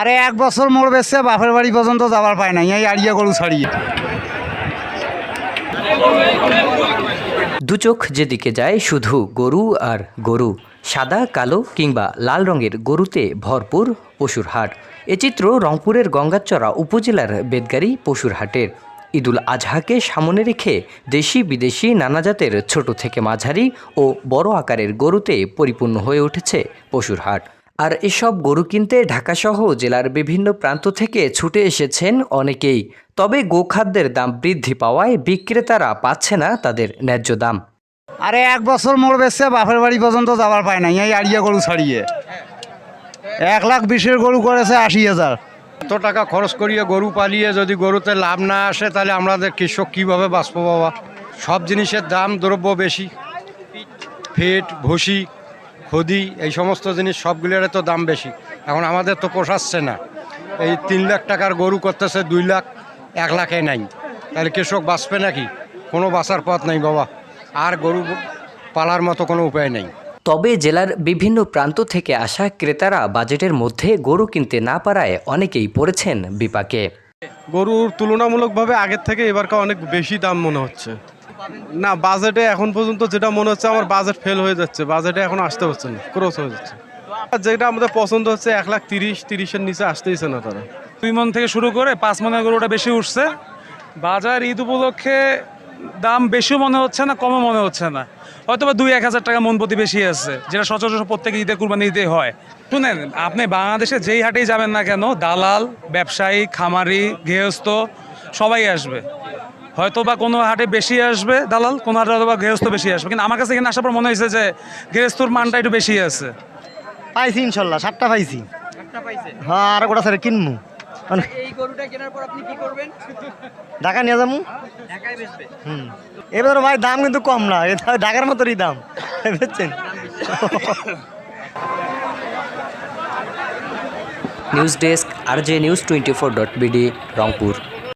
আরে এক বছর মোড় বেচছে, বাপের বাড়ি পর্যন্ত যাবার পায় নাই। এই আড়িয়া গরু ছাড়িয়ে। দু চোখ যেদিকে যায় শুধু গরু আর গরু, সাদা, কালো কিংবা লাল রঙের গরুতে ভরপুর পশুর হাট। এ চিত্র রংপুরের গঙ্গাচড়া উপজেলার বেদগাড়ি পশুর হাটের। ঈদুল আজহাকে সামনে রেখে দেশি বিদেশি নানা জাতের ছোট থেকে মাঝারি ও বড় আকারের গরুতে পরিপূর্ণ হয়ে উঠেছে পশুর হাট। আর এসব গরু কিনতে ঢাকাসহ জেলার বিভিন্ন প্রান্ত থেকে ছুটে এসেছেন অনেকেই। তবে গোখাদ্যের দাম বৃদ্ধি পাওয়ায় বিক্রেতারা পাচ্ছে না তাদের ন্যায্য দাম। আরে এক বছর মোড় বেচছে বাপের বাড়ি পর্যন্ত যাবার পায় নাই। এই আড়িয়া গরু ছাড়িয়ে। এক লাখ বিশের গরু করেছে আশি হাজার। এত টাকা খরচ করিয়ে গরু পালিয়ে যদি গরুতে লাভ না আসে তাহলে আমাদের কৃষক কীভাবে বাঁচবো বাবা? সব জিনিসের দাম দ্রব্য বেশি। ফিট ভুসি খদি এই সমস্ত জিনিস সবগুলোর তো দাম বেশি। এখন আমাদের তো পোষাচ্ছে না। এই তিন লাখ টাকার গরু করতেছে দুই লাখ এক লাখে নাই। তাহলে কৃষক বাঁচবে নাকি? কোনো বাঁচার পথ নাই বাবা। আর গরু পালার মতো কোনো উপায় নেই। তবে জেলার বিভিন্ন প্রান্ত থেকে আসা ক্রেতারা বাজেটের মধ্যে গরু কিনতে না পারায় অনেকেই পড়েছেন বিপাকে। গরুর তুলনামূলকভাবে আগের থেকে এবারকার অনেক বেশি দাম মনে হচ্ছে। না বাজেটে এখন পর্যন্ত যেটা মনে হচ্ছে আমার বাজেট ফেল হয়ে যাচ্ছে। বাজেটে এখন আসতে হচ্ছে না ক্রস হয়ে যাচ্ছে। যেটা আমাদের পছন্দ হচ্ছে, এক লাখ তিরিশ, তিরিশের নিচে আসতেইছে না তারা। দুই মন থেকে শুরু করে পাঁচ মনের গরুটা বেশি উঠছে। বাজার ঈদ উপলক্ষে দাম বেশিও মনে হচ্ছে না, কমও মনে হচ্ছে না। হয়তো বা দুই, এক হাজার টাকা মন প্রতি বেশি আছে, যেটা সচরাচর প্রত্যেক ঈদে কুরবানি ঈদে হয়। শুনেন, আপনি বাংলাদেশে যেই হাটেই যাবেন না কেন, দালাল, ব্যবসায়ী, খামারি, গৃহস্থ, সবাই আসবে। হয়তো বা কোনো হাটে বেশি আসবে দালাল কোনো হাটে হয়তো বা গৃহস্থ বেশি আসবে। কিন্তু আমার কাছে এখানে আসার পর মনে হয়েছে যে গৃহস্থর মানটা একটু বেশি আছে। পাইছি ইনশাল্লাহ সাতটা পাইছি। হ্যাঁ আর গোটা স্যার কিনবো এই গরুটা কেনার পর আপনি কি করবেন? ঢাকা নিয়ে যাব হুম। এবার ভাই দাম কিন্তু কম না ঢাকার মতোই দাম। বুঝছেন? News desk R J news twenty four dot BD Rangpur.